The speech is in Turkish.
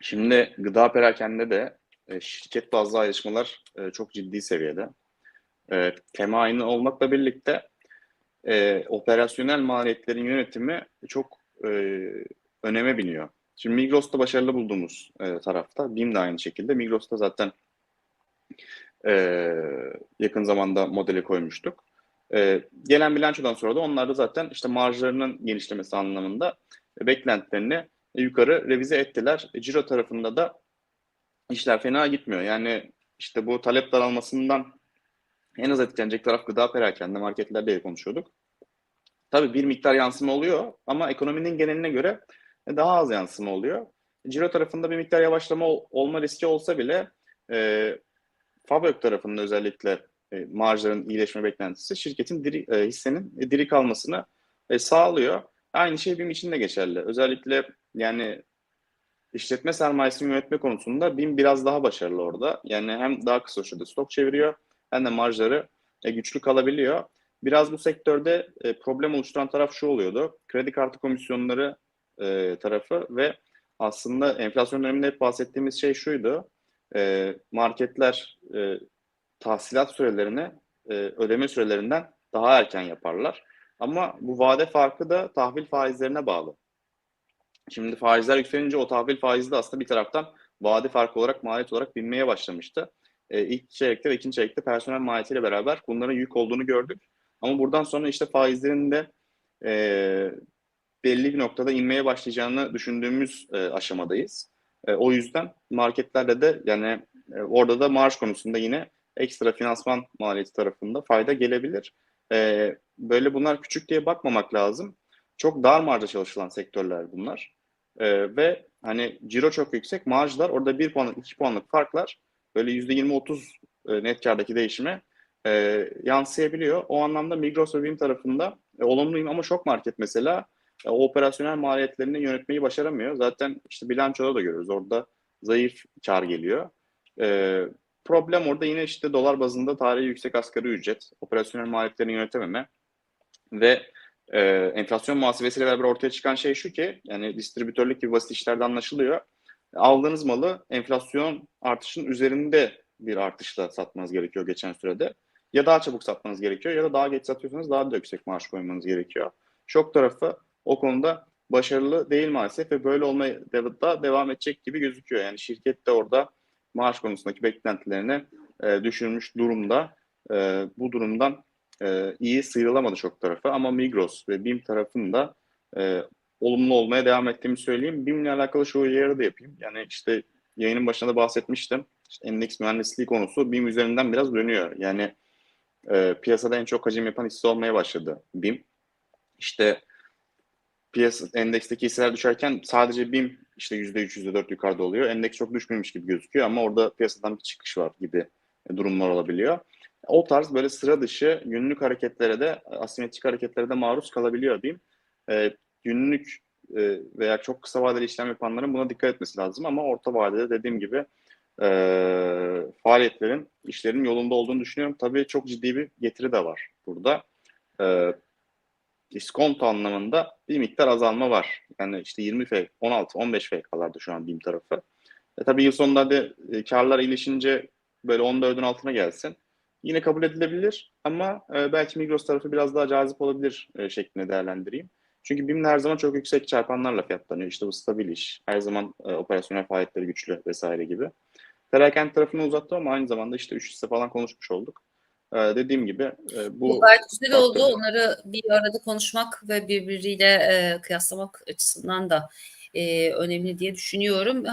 Şimdi gıda perakende de e, şirket bazlı ayrışmalar e, çok ciddi seviyede. E, tema aynı olmakla birlikte operasyonel maliyetlerin yönetimi çok öneme biniyor. Şimdi Migros'ta başarılı bulduğumuz tarafta, BİM de aynı şekilde. Migros'ta zaten yakın zamanda modeli koymuştuk. Gelen bilançodan sonra da onlar da zaten işte marjlarının genişlemesi anlamında beklentilerini yukarı revize ettiler. E, Ciro tarafında da işler fena gitmiyor. Yani işte bu talep daralmasından en az etkilenecek taraf gıda perakende marketlerde diye konuşuyorduk. Tabii bir miktar yansıma oluyor ama ekonominin geneline göre daha az yansıma oluyor. Ciro tarafında bir miktar yavaşlama ol- olma riski olsa bile e, Fabrik tarafında özellikle e, marjların iyileşme beklentisi şirketin diri, e, hissenin e, diri kalmasını e, sağlıyor. Aynı şey BİM için de geçerli. Özellikle yani işletme sermayesini yönetme konusunda BİM biraz daha başarılı orada. Yani hem daha kısa sürede stok çeviriyor hem de marjları e, güçlü kalabiliyor. Biraz bu sektörde e, problem oluşturan taraf şu oluyordu. Kredi kartı komisyonları e, tarafı ve aslında enflasyon döneminde hep bahsettiğimiz şey şuydu. Marketler tahsilat sürelerini ödeme sürelerinden daha erken yaparlar. Ama bu vade farkı da tahvil faizlerine bağlı. Şimdi faizler yükselince o tahvil faizi de aslında bir taraftan vade farkı olarak maliyet olarak binmeye başlamıştı. E, ilk çeyrekte ve ikinci çeyrekte personel maliyetiyle beraber bunların yük olduğunu gördük. Ama buradan sonra işte faizlerin de e, belli bir noktada inmeye başlayacağını düşündüğümüz e, aşamadayız. E, o yüzden marketlerde de yani e, orada da marj konusunda yine ekstra finansman maliyeti tarafında fayda gelebilir. E, böyle bunlar küçük diye bakmamak lazım. Çok dar marjda çalışılan sektörler bunlar. E, ve hani ciro çok yüksek, marjlar orada 1 puanlık, 2 puanlık farklar böyle %20-30 e, net kardaki değişime e, yansıyabiliyor. O anlamda Migros ve BİM tarafında e, olumluyum ama şok market mesela e, o operasyonel maliyetlerini yönetmeyi başaramıyor. Zaten işte bilançoda da görüyoruz. Orada zayıf kar geliyor. E, problem orada yine işte dolar bazında tarihi yüksek asgari ücret, operasyonel maliyetlerini yönetememe ve e, enflasyon muhasebesiyle beraber ortaya çıkan şey şu ki yani distribütörlük gibi basit işlerde anlaşılıyor. Aldığınız malı enflasyon artışının üzerinde bir artışla satmanız gerekiyor geçen sürede. Ya daha çabuk satmanız gerekiyor ya da daha geç satıyorsanız daha da yüksek maaş koymanız gerekiyor. Şok tarafı o konuda başarılı değil maalesef ve böyle olmaya da devam edecek gibi gözüküyor. Yani şirket de orada maaş konusundaki beklentilerini e, düşürmüş durumda. E, bu durumdan e, iyi sıyrılamadı çok tarafı ama Migros ve BİM tarafında e, olumlu olmaya devam ettiğimi söyleyeyim. BİM'le alakalı şu uyarı da yapayım. Yani işte yayının başında da bahsetmiştim. İşte endeks mühendisliği konusu BİM üzerinden biraz dönüyor. Yani e, piyasada en çok hacim yapan hisse olmaya başladı BİM. İşte piyasa endeksteki hisseler düşerken sadece BİM işte %3, %4 yukarıda oluyor. Endeks çok düşmemiş gibi gözüküyor ama orada piyasadan bir çıkış var gibi durumlar olabiliyor. O tarz böyle sıra dışı günlük hareketlere de asimetrik hareketlere de maruz kalabiliyor diyeyim. E, günlük e, veya çok kısa vadeli işlem yapanların buna dikkat etmesi lazım ama orta vadede dediğim gibi e, faaliyetlerin, işlerin yolunda olduğunu düşünüyorum. Tabii çok ciddi bir getiri de var burada. E, iskonto anlamında bir miktar azalma var. Yani işte 20 F, 16, 15 FK'larda şu an BİM tarafı. E tabii yıl sonunda hadi e, karlar iyileşince böyle 14'ün altına gelsin. Yine kabul edilebilir ama e, belki Migros tarafı biraz daha cazip olabilir e, şeklinde değerlendireyim. Çünkü BİM her zaman çok yüksek çarpanlarla fiyatlanıyor. İşte bu stabil iş, her zaman e, operasyonel faaliyetleri güçlü vesaire gibi. Perakende tarafını uzattı ama aynı zamanda işte 3 hisse falan konuşmuş olduk. E, dediğim gibi e, bu... Bu gayet güzel oldu. Onları bir arada konuşmak ve birbiriyle e, kıyaslamak açısından da e, önemli diye düşünüyorum.